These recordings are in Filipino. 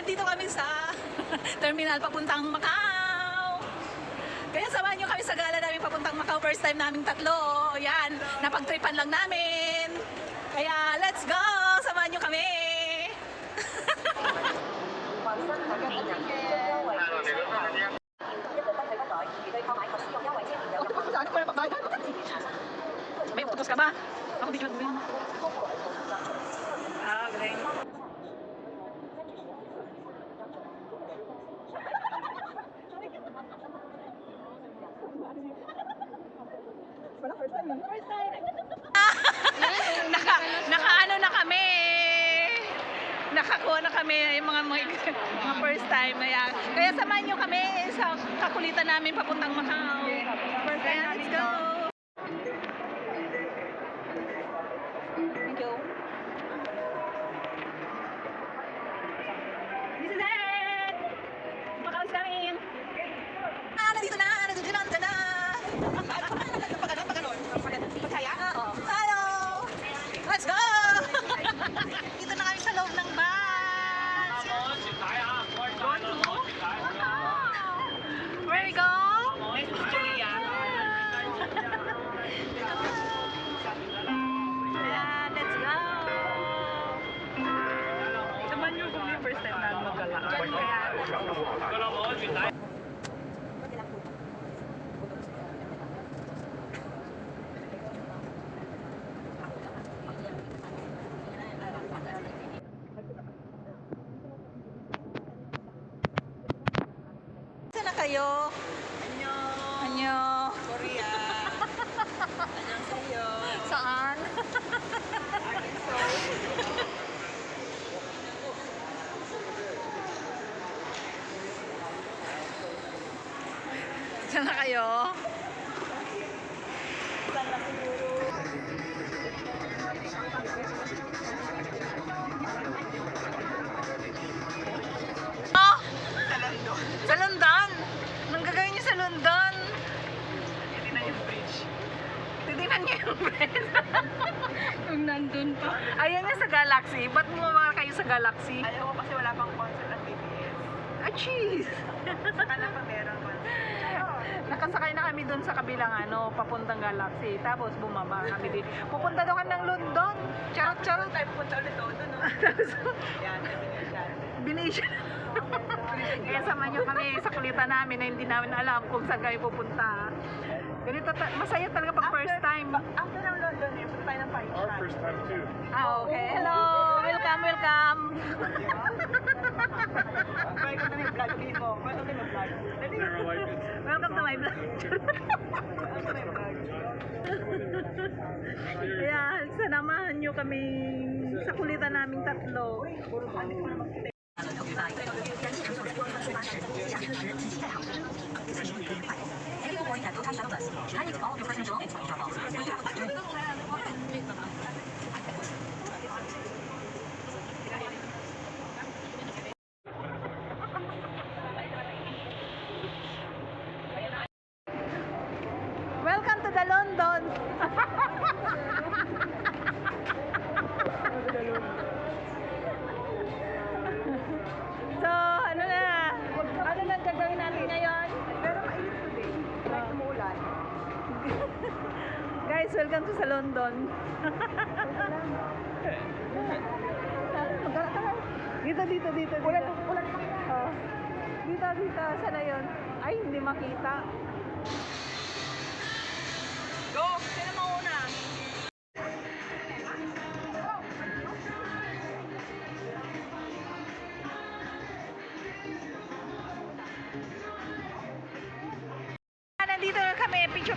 nandito kami sa terminal papuntang Macau. Kaya samahan nyo kami sa gala namin papuntang Macau. First time naming tatlo. Yan, napagtripan lang namin. Kaya let's go! Samahan nyo kami! May utos ka ba? Ako di ko nagawin. Ah, galing. naka, naka ano na kami. Nakakuha na kami yung mga, mga, mga first time. Kaya, samahan nyo kami sa kakulitan namin papuntang Macau. Time let's go. Saan na kayo? Anyo. Anyo. Korea. Anong sa'yo? Saan? Saan na kayo? Oh! Bridge? Kung nandun pa. Ayan nga sa Galaxy. Ba't bumaba kayo sa Galaxy? Ayaw ko kasi wala pang concert ng BTS. Ah, jeez! Akala pa meron concert. Nakasakay na kami doon sa kabilang ano, papuntang Galaxy. Tapos bumaba kami din. Pupunta daw ng London. Charot, charot. Tayo pupunta ulit doon, no? Yan, definition. Bination. Kaya sama nyo kami sa kulitan namin na hindi namin alam kung saan kayo pupunta. Ganito, ta- masaya talaga pag first time. After ng London, eh, punta tayo ng Pine Our Shop. First time too. Ah, okay. Hello! Welcome, welcome! Ko na yung vlog mo. Paano din yung vlog? Welcome to my vlog. Kaya, sanamahan nyo kami sa kulitan naming tatlo. Makita. 'Welcome to the London! so, ano na? Ano lang gagawin natin ngayon? Pero mainit today. Like umuulan. Guys, welcome London. dito, dito, dito. Ulan, ulan. Oh. Dito, dito. Sana yun? Ay, hindi makita. Go! Sino mauna? Ah, Nandito na kami, picture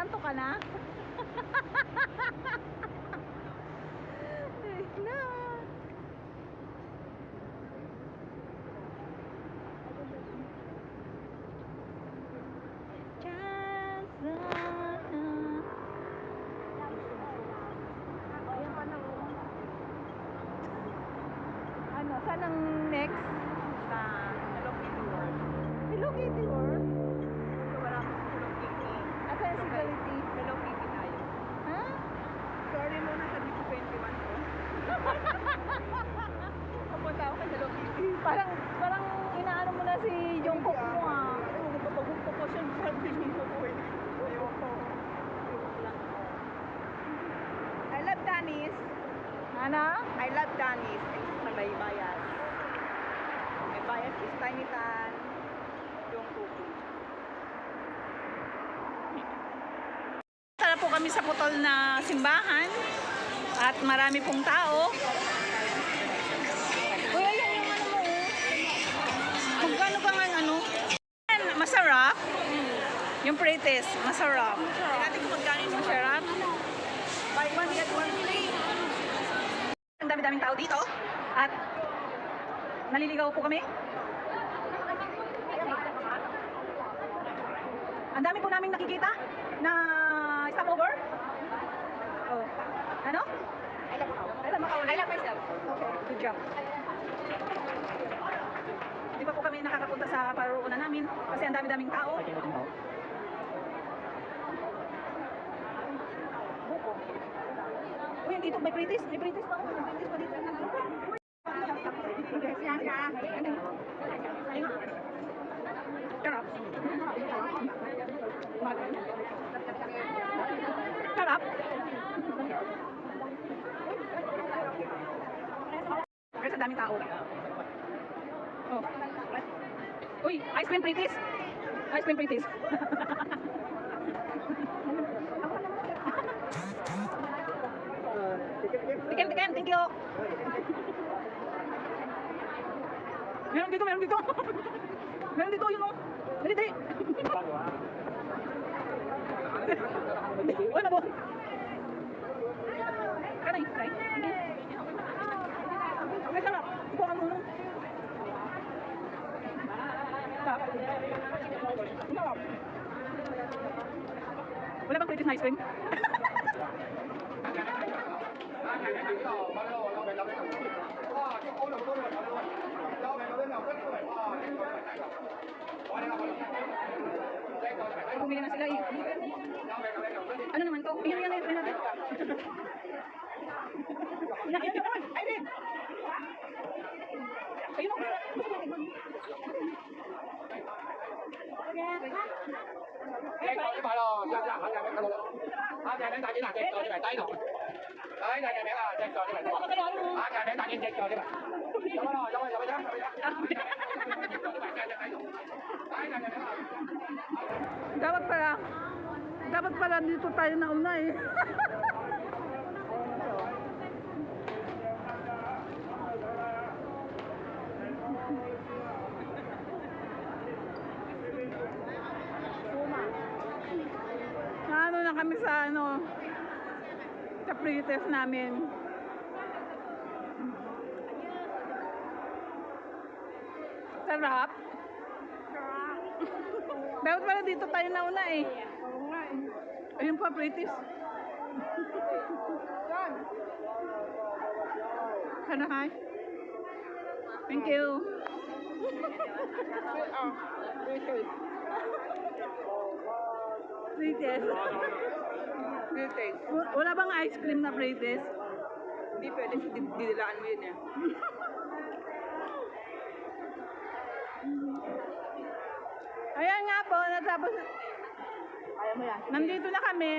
inaanto ka na? Ay, na. Ano, saan ang next? Sa Hello Kitty World. Hello Kitty World? So, wala ko sa Hello Kitty. Asa yung facility? Hello Kitty tayo. Ha? Sorry muna sa dito 21 ko. Papunta ako sa Hello Kitty. Parang, parang inaano mo na si Jungkook mo ah. Oo, napapagumpa ko siya sa piling ko po eh. Ayoko. Ayoko lang ako. I love Danis. Ano? I love Danis. Sa may bias. May bias is Tiny Tan. Yung kuku. Tara po kami sa putol na simbahan at marami pong tao. Kuya, yan yung ano mo oh. Magkano ba nga ano? Masarap. Yung pretest, masarap. Yung Masarap. Buy one, get one free. Ang dami-daming tao dito at naliligaw po kami. Ang dami po naming nakikita na stopover. Oh. Ano? I love Macau. I love Macau. I love myself. Okay, good job. Di pa po kami nakakapunta sa paroonan namin kasi ang dami-daming tao. Buko. Uy, dito may pretties. May pretties pa. May pretties pa dito. Sarap. Sarap. Kasi daming tao. Oh. Uy, ice cream pretties. Ice cream pretties. Tikem, tikem, thank you. Meron dito, meron dito. meron dito, yun o. Dali, dali. Uy, mabo. Kanay, try. Ay, sarap. Ito ang ano. Sarap. Sarap. Wala bang British na ice cream? bumili na sila eh. Ano naman to? Tingnan yan, tingnan natin. Nakita ko. Ay, babe. Ayun mo. Cái cậu đi phải rồi, ra ra khỏi nhà mẹ rồi. À, nhà mẹ ta chỉ là cái cậu đi phải tay rồi. Đấy, nhà mẹ là cái cậu đi phải. À, nhà mẹ ta chỉ cái cậu đi phải. Đúng rồi, dapat pala dito tayo nauna eh. Ano na kami sa ano, sa pre-test namin. Sarap. Dapat pala dito tayo nauna. Oo nga eh. Ayun pa, British. Sana hi. Thank you. British. British. Wala bang ice cream na British? Hindi pwede, di- didilaan mo yun eh. Ayan nga po, natapos. Nandito na kami.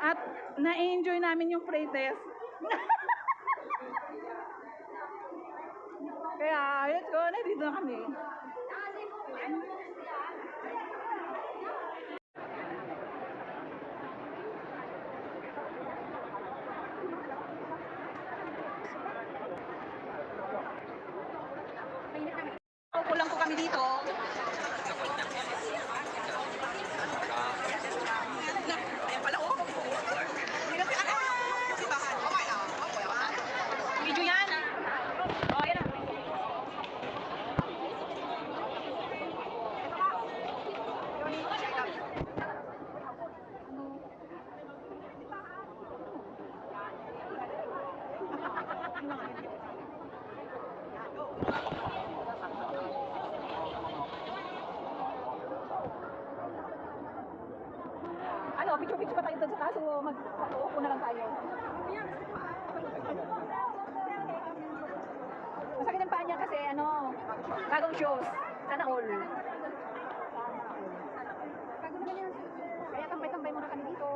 At na-enjoy namin yung pre-test. Kaya, let's go. Nandito na kami. Kukulang po kami dito. Magpapicture-picture pa tayo doon sa kaso. Mag-upo na lang tayo. Masakit ang paa niya kasi ano, bagong shows. Sana all. Kaya tambay-tambay muna kami dito.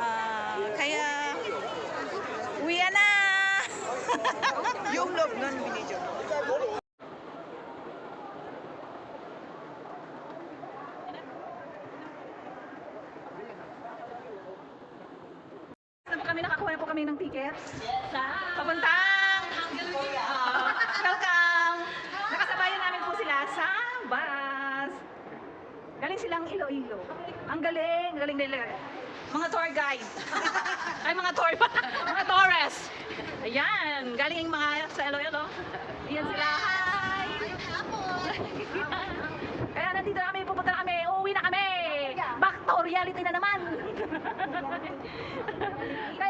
Ah, kaya, uwi na! Yung loob nun, binidyo. Saan po kami nakakuha na po kami ng ticket? Papuntang! Welcome! Nakasabayan namin po sila sa bus. Galing silang Iloilo. Ang galing, galing nila. Mga tour guide. Ay, mga tour mga tourist. Ayan, galing mga sa Iloilo. Ayan sila. Hi! Kaya nandito na kami, pupunta na kami, uuwi na kami. Back to reality na naman. Kaya,